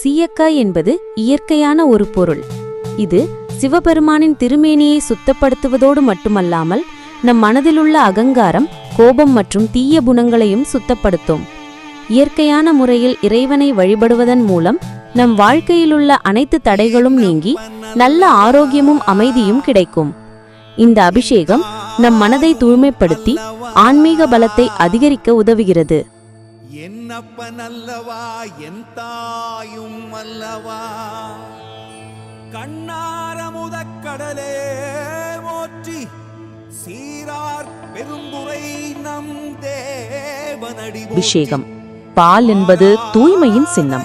சீயக்காய் என்பது இயற்கையான ஒரு பொருள். இது சிவபெருமானின் திருமேனியை சுத்தப்படுத்துவதோடு மட்டுமல்லாமல் நம் மனதிலுள்ள அகங்காரம் கோபம் மற்றும் தீய குணங்களையும் சுத்தப்படுத்தும். இயற்கையான முறையில் இறைவனை வழிபடுவதன் மூலம் நம் வாழ்க்கையிலுள்ள அனைத்து தடைகளும் நீங்கி நல்ல ஆரோக்கியமும் அமைதியும் கிடைக்கும். இந்த அபிஷேகம் நம் மனதை தூய்மைப்படுத்தி ஆன்மீக பலத்தை அதிகரிக்க உதவுகிறது. என்னப்பன் அல்லவா என் தாயும் அல்லவா? கண்ணாரமுதக் கடலே மோற்றி சீரார் பெருந்துரை நம் தேவனடி அபிஷேகம். பால் என்பது தூய்மையின் சின்னம்.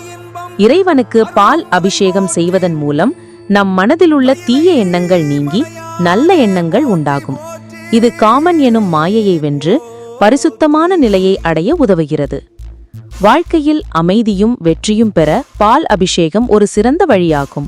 இறைவனுக்கு பால் அபிஷேகம் செய்வதன் மூலம் நம் மனதிலுள்ள தீய எண்ணங்கள் நீங்கி நல்ல எண்ணங்கள் உண்டாகும். இது காமன் எனும் மாயையை வென்று பரிசுத்தமான நிலையை அடைய உதவுகிறது. வாழ்க்கையில் அமைதியும் வெற்றியும் பெற பால் அபிஷேகம் ஒரு சிறந்த வழியாகும்.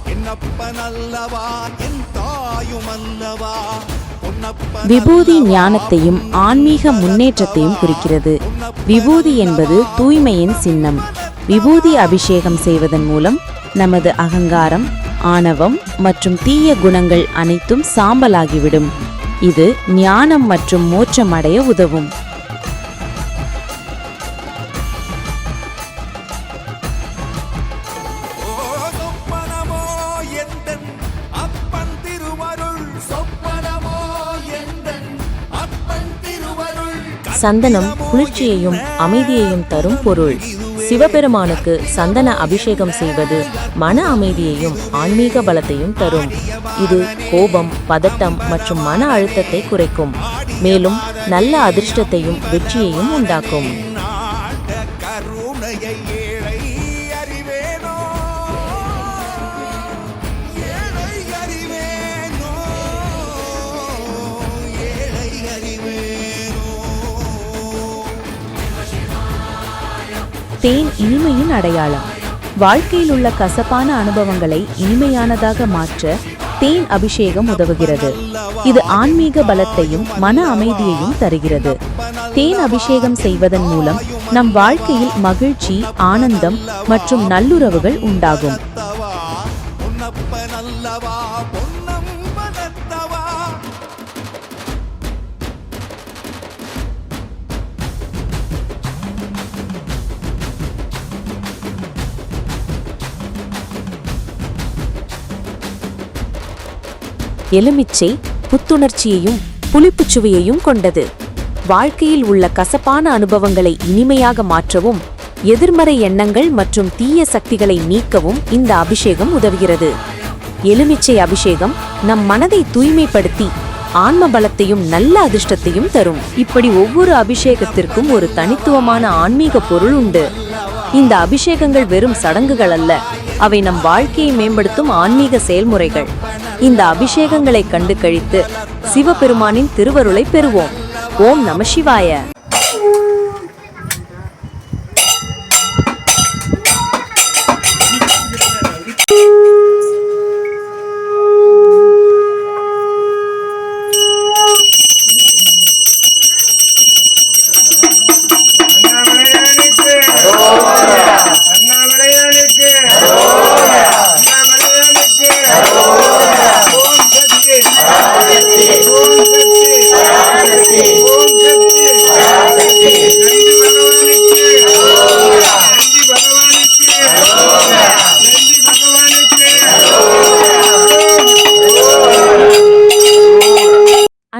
விபூதி ஞானத்தையும் ஆன்மீக முன்னேற்றத்தையும் குறிக்கிறது. விபூதி என்பது தூய்மையின் சின்னம். விபூதி அபிஷேகம் செய்வதன் மூலம் நமது அகங்காரம் ஆணவம் மற்றும் தீய குணங்கள் அனைத்தும் சாம்பலாகிவிடும். இது ஞானம் மற்றும் மோட்சம் அடைய உதவும். சந்தனம் குளிர்ச்சியையும் அமைதியையும் தரும் பொருள். சிவபெருமானுக்கு சந்தன அபிஷேகம் செய்வது மன அமைதியையும் ஆன்மீக பலத்தையும் தரும். இது கோபம் பதட்டம் மற்றும் மன அழுத்தத்தை குறைக்கும். மேலும் நல்ல அதிர்ஷ்டத்தையும் வெற்றியையும் உண்டாக்கும். தேன் இனிமையின் அடையாளம். வாழ்க்கையில் உள்ள கசப்பான அனுபவங்களை இனிமையானதாக மாற்ற தேன் அபிஷேகம் உதவுகிறது. இது ஆன்மீக பலத்தையும் மன அமைதியையும் தருகிறது. தேன் அபிஷேகம் செய்வதன் மூலம் நம் வாழ்க்கையில் மகிழ்ச்சி ஆனந்தம் மற்றும் நல்லுறவுகள் உண்டாகும். எலுமிச்சை புத்துணர்ச்சியையும் புளிப்புச் சுவையையும் கொண்டது. வாழ்க்கையில் உள்ள கசப்பான அனுபவங்களை இனிமையாக மாற்றவும் எதிர்மறை எண்ணங்கள் மற்றும் தீய சக்திகளை நீக்கவும் இந்த அபிஷேகம் உதவுகிறது. எலுமிச்சை அபிஷேகம் நம் மனதை தூய்மைப்படுத்தி ஆன்ம பலத்தையும் நல்ல அதிர்ஷ்டத்தையும் தரும். இப்படி ஒவ்வொரு அபிஷேகத்திற்கும் ஒரு தனித்துவமான ஆன்மீக பொருள் உண்டு. இந்த அபிஷேகங்கள் வெறும் சடங்குகள் அல்ல அவை நம் வாழ்க்கையை மேம்படுத்தும் ஆன்மீக செயல்முறைகள். இந்த அபிஷேகங்களை கண்டு கழித்து சிவபெருமானின் திருவருளை பெறுவோம். ஓம் நம சிவாய.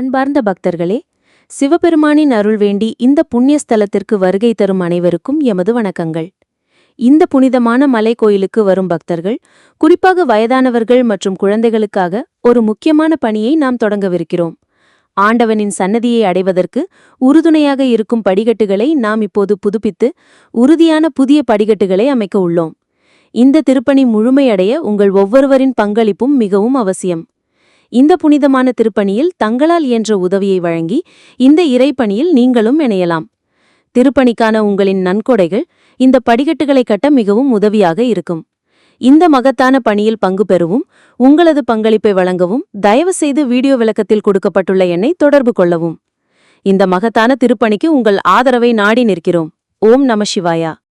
அன்பார்ந்த பக்தர்களே சிவபெருமானின் அருள் வேண்டி இந்த புண்ணிய ஸ்தலத்திற்கு வருகை தரும் அனைவருக்கும் எமது வணக்கங்கள். இந்த புனிதமான மலை கோயிலுக்கு வரும் பக்தர்கள் குறிப்பாக வயதானவர்கள் மற்றும் குழந்தைகளுக்காக ஒரு முக்கியமான பணியை நாம் தொடங்கவிருக்கிறோம். ஆண்டவனின் சன்னதியை அடைவதற்கு உறுதுணையாக இருக்கும் படிக்கட்டுகளை நாம் இப்போது புதுப்பித்து உறுதியான புதிய படிக்கட்டுகளை அமைக்க உள்ளோம். இந்த திருப்பணி முழுமையடைய உங்கள் ஒவ்வொருவரின் பங்களிப்பும் மிகவும் அவசியம். இந்த புனிதமான திருப்பணியில் தங்களால் இயன்ற உதவியை வழங்கி இந்த இறைப்பணியில் நீங்களும் இணையலாம். திருப்பணிக்கான உங்களின் நன்கொடைகள் இந்த படிக்கட்டுகளை கட்ட மிகவும் உதவியாக இருக்கும். இந்த மகத்தான பணியில் பங்கு பெறவும் உங்களது பங்களிப்பை வழங்கவும் தயவுசெய்து வீடியோ விளக்கத்தில் கொடுக்கப்பட்டுள்ள எண்ணை தொடர்பு கொள்ளவும். இந்த மகத்தான திருப்பணிக்கு உங்கள் ஆதரவை நாடி நிற்கிறோம். ஓம் நம சிவாயா.